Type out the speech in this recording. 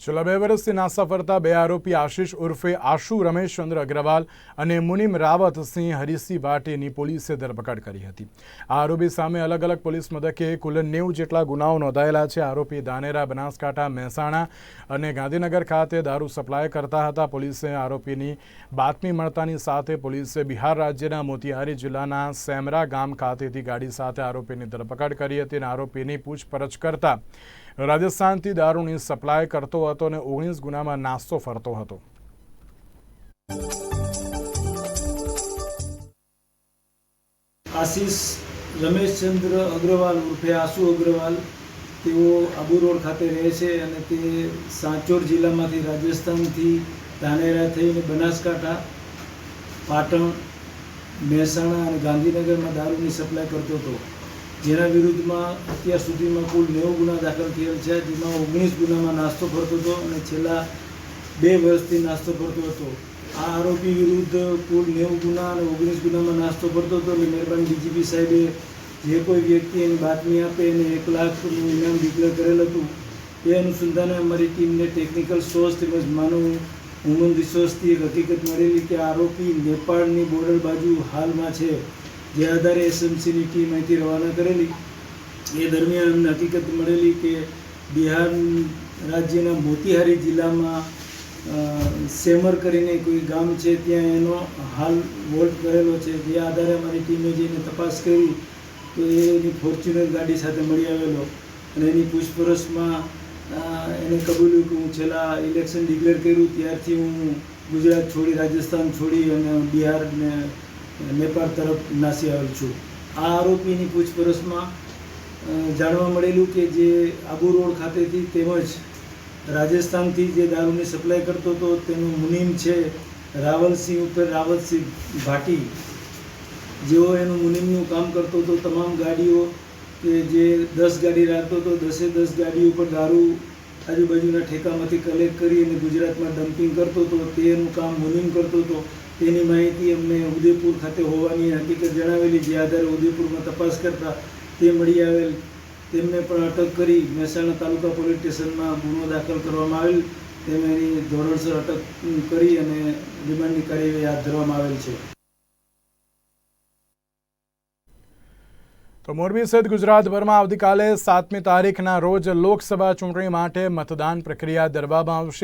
છેલ્લા બે વર્ષથી નાસા ફરતા બે આરોપી આશિષ ઉર્ફે આશુ રમેશચંદ્ર અગ્રવાલ અને મુનિમ રાવત સિંહ હરિસિંહ ભાટેની પોલીસે ધરપકડ કરી હતી. આ આરોપી સામે અલગ અલગ પોલીસ મથકે કુલ નેવું જેટલા ગુનાઓ નોંધાયેલા છે. આરોપી દાનેરા, બનાસકાંઠા, મહેસાણા અને ગાંધીનગર ખાતે દારૂ સપ્લાય કરતા હતા. પોલીસે આરોપીની બાતમી મળતાની સાથે પોલીસે બિહાર રાજ્યના મોતિહારી જિલ્લાના સેમરા ગામ ખાતેથી ગાડી સાથે આરોપીની ધરપકડ કરી હતી અને આરોપીની પૂછપરછ કરતા રાજસ્થાનથી દારૂની સપ્લાય કરતો હતો અને ઓગણીસ ગુનામાં નાસ્તો ફરતો હતો. આશીષ, રમેશચંદ્ર અગ્રવાલ ઉર્ફે આશુ અગ્રવાલ, તેઓ આબુ રોડ ખાતે રહે છે અને તે સાંચોર જિલ્લામાંથી રાજસ્થાનથી ધાનેરા થઈને બનાસકાંઠા, પાટણ, મહેસાણા અને ગાંધીનગરમાં દારૂની સપ્લાય કરતો હતો. જેના વિરુદ્ધમાં અત્યાર સુધીમાં કુલ નેવું ગુના દાખલ થયેલ છે. જેમાં ઓગણીસ ગુનામાં નાસ્તો ફરતો હતો અને છેલ્લા બે વર્ષથી નાસ્તો ફરતો હતો. આ આરોપી વિરુદ્ધ કુલ નેવું ગુના અને ઓગણીસ ગુનામાં નાસ્તો ફરતો હતો. એટલે મહેરબાની ડીજીપી સાહેબે જે કોઈ વ્યક્તિ એની બાતમી આપે એને એક લાખનું ઇનામ ડિક્લેર કરેલ હતું, એ અનુસંધાને અમારી ટીમને ટેકનિકલ સોર્સ તેમજ માનવ હ્યુમન રિસોર્સથી એક હકીકત મળેલી કે આરોપી નેપાળની બોર્ડર બાજુ હાલમાં છે. જે આધારે એસએમસીની ટીમ અહીંથી રવાના કરેલી, એ દરમિયાન અમને હકીકત મળેલી કે બિહાર રાજ્યના મોતિહારી જિલ્લામાં સેમર કરીને કોઈ ગામ છે ત્યાં એનો હાલ વોલ્ટ કરેલો છે, જે આધારે અમારી ટીમે જઈને તપાસ કરી, તો એની ફોર્ચ્યુનર ગાડી સાથે મળી આવેલો. અને એની પૂછપરછમાં એને કબૂલ્યું કે હું છેલ્લા ઇલેક્શન ડિક્લેર કર્યું, ત્યારથી હું ગુજરાત છોડી, રાજસ્થાન છોડી અને બિહાર ને નેપાળ તરફ નાસી આવેલ છું. આ આરોપીની પૂછપરછમાં જાણવા મળેલું કે જે આબુ રોડ ખાતેથી તેમજ રાજસ્થાનથી જે દારૂની સપ્લાય કરતો હતો, તેનું મુનિમ છે રાવલસિંહ ઉપર રાવલસિંહ ભાટી. જેઓ એનું મુનિમનું કામ કરતો હતો, તમામ ગાડીઓ કે જે દસ ગાડી રાખતો હતો, દસે દસ ગાડી ઉપર દારૂ આજુબાજુના ઠેકામાંથી કલેક્ટ કરી અને ગુજરાતમાં ડમ્પિંગ કરતો હતો, તેનું કામ મુનિમ કરતો હતો. તેની માહિતી અમને ઉદયપુર ખાતે હોવાની હકીકત જણાવેલી. જે આધારે ઉદયપુરમાં તપાસ કરતા તે મળી આવેલ. તેમને પણ અટક કરી મહેસાણા તાલુકા પોલીસ સ્ટેશનમાં ગુનો દાખલ કરવામાં આવેલ. તેમની ધોરણસર અટક કરી અને રિમાન્ડની કાર્યવાહી હાથ ધરવામાં આવેલ છે. તો મોરબી સહિત ગુજરાતભરમાં આવતીકાલે સાતમી તારીખના રોજ લોકસભા ચૂંટણી માટે મતદાન પ્રક્રિયા દરવામાં આવશે.